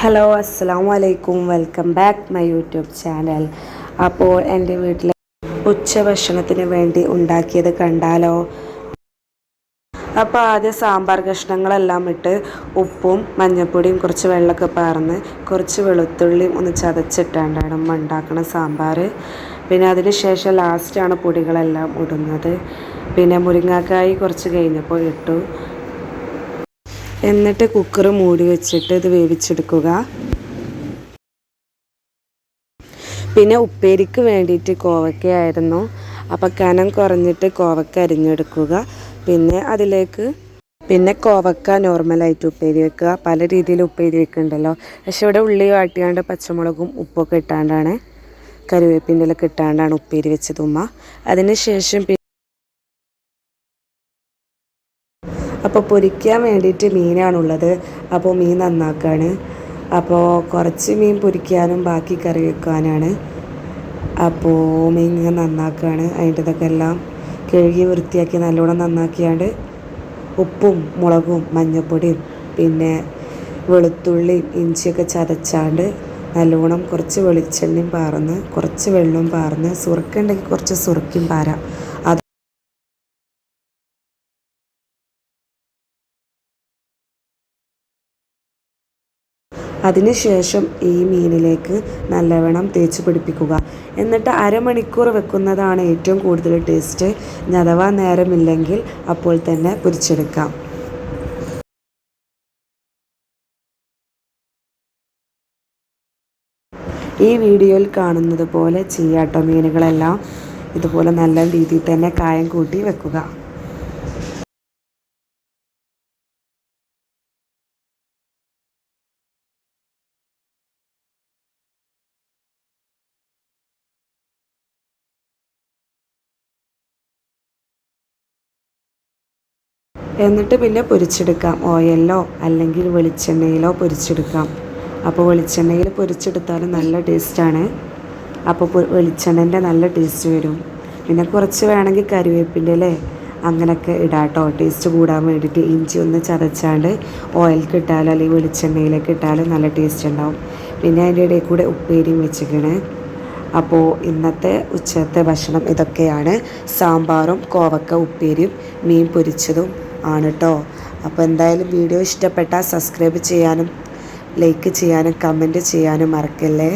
Hello അസ്സാം വലൈക്കും welcome back my YouTube channel അപ്പോൾ എന്റെ വീട്ടിലെ ഉച്ചഭക്ഷണത്തിന് വേണ്ടി ഉണ്ടാക്കിയത് കണ്ടാലോ? അപ്പോൾ ആദ്യം സാമ്പാർ കഷ്ണങ്ങളെല്ലാം ഇട്ട് ഉപ്പും മഞ്ഞൾപ്പൊടിയും കുറച്ച് വെള്ളമൊക്കെ പാർന്ന് കുറച്ച് വെളുത്തുള്ളിയും ഒന്ന് ചതച്ചിട്ടാണ്ടാണ് ഉമ്മ ഉണ്ടാക്കുന്ന സാമ്പാർ. പിന്നെ അതിന് ശേഷം ലാസ്റ്റാണ് പൊടികളെല്ലാം ഇടുന്നത്. പിന്നെ മുരിങ്ങാക്കായി കുറച്ച് കഴിഞ്ഞപ്പോൾ ഇട്ടു. എന്നിട്ട് കുക്കർ മൂടി വെച്ചിട്ട് ഇത് വേവിച്ചെടുക്കുക. പിന്നെ ഉപ്പേരിക്ക് വേണ്ടിയിട്ട് കോവക്കയായിരുന്നു അപ്പോൾ കനം കുറഞ്ഞിട്ട് കോവക്ക അരിഞ്ഞെടുക്കുക. പിന്നെ അതിലേക്ക് പിന്നെ കോവക്ക നോർമലായിട്ട് ഉപ്പേരി വെക്കുക. പല രീതിയിൽ ഉപ്പേരി വെക്കുന്നുണ്ടല്ലോ പക്ഷെ ഇവിടെ ഉള്ളി വാട്ടിയാണ്ട് പച്ചമുളകും ഉപ്പൊക്കെ ഇട്ടാണ്ടാണ്. കറിവേപ്പിന്റെ ഇലൊക്കെ ഇട്ടാണ്ടാണ് ഉപ്പേരി വെച്ചത് ഉമ്മ. അതിന് ശേഷം അപ്പോൾ പൊരിക്കാൻ വേണ്ടിയിട്ട് മീനാണുള്ളത്. അപ്പോൾ മീൻ നന്നാക്കാണ്. അപ്പോൾ കുറച്ച് മീൻ പൊരിക്കാനും ബാക്കി കറി വെക്കാനാണ്. അപ്പോൾ മീൻ ഇങ്ങനെ നന്നാക്കുകയാണ് അതിന്റെ ഇതൊക്കെ എല്ലാം കഴുകി വൃത്തിയാക്കി നല്ലോണം നന്നാക്കിയാണ്ട് ഉപ്പും മുളകും മഞ്ഞൾപ്പൊടിയും പിന്നെ വെളുത്തുള്ളിയും ഇഞ്ചിയൊക്കെ ചതച്ചാണ്ട് നല്ലോണം കുറച്ച് വെളിച്ചെണ്ണയും പാർന്ന് കുറച്ച് വെള്ളവും പാർന്ന് സുറുക്കുണ്ടെങ്കിൽ കുറച്ച് സുറുക്കിയും പാരാം. അത് അതിനുശേഷം ഈ മീനിലേക്ക് നല്ലവണ്ണം തേച്ച് പിടിപ്പിക്കുക. എന്നിട്ട് അരമണിക്കൂർ വെക്കുന്നതാണ് ഏറ്റവും കൂടുതൽ ടേസ്റ്റ്. അഥവാ നേരമില്ലെങ്കിൽ അപ്പോൾ തന്നെ പൊരിച്ചെടുക്കാം. ഈ വീഡിയോയിൽ കാണുന്നത് പോലെ ചെയ്യാട്ടോ മീനുകളെല്ലാം. ഇതുപോലെ നല്ല രീതിയിൽ തന്നെ കായം കൂട്ടി വെക്കുക. എന്നിട്ട് പിന്നെ പൊരിച്ചെടുക്കാം. ഓയിലോ അല്ലെങ്കിൽ വെളിച്ചെണ്ണയിലോ പൊരിച്ചെടുക്കാം. അപ്പോൾ വെളിച്ചെണ്ണയിൽ പൊരിച്ചെടുത്താലും നല്ല ടേസ്റ്റാണ്. അപ്പോൾ വെളിച്ചെണ്ണേന്റെ നല്ല ടേസ്റ്റ് വരും. പിന്നെ കുറച്ച് വേണമെങ്കിൽ കറിവേപ്പിന്റെ അല്ലേ? അങ്ങനെയൊക്കെ ഇടാട്ടോ ടേസ്റ്റ് കൂടാൻ വേണ്ടിയിട്ട് ഇഞ്ചി ഒന്ന് ചതച്ചാണ്ട് ഓയിൽ ഇട്ടാലോ അല്ലെങ്കിൽ വെളിച്ചെണ്ണയിലേക്ക് ഇട്ടാലും നല്ല ടേസ്റ്റ് ഉണ്ടാവും. പിന്നെ അതിന്റെ ഇടയിൽ കൂടെ ഉപ്പേരിയും വെച്ചിക്കണേ അപ്പോൾ ഇന്നത്തെ ഉച്ചത്തെ ഭക്ഷണം ഇതൊക്കെയാണ്. സാമ്പാറും കോവക്ക ഉപ്പേരിയും മീൻ പൊരിച്ചതും. ആണ് കേട്ടോ അപ്പോൾ എന്തായാലും വീഡിയോ ഇഷ്ടപ്പെട്ടാൽ സബ്സ്ക്രൈബ് ചെയ്യാനും ലൈക്ക് ചെയ്യാനും കമന്റ് ചെയ്യാനും മറക്കല്ലേ?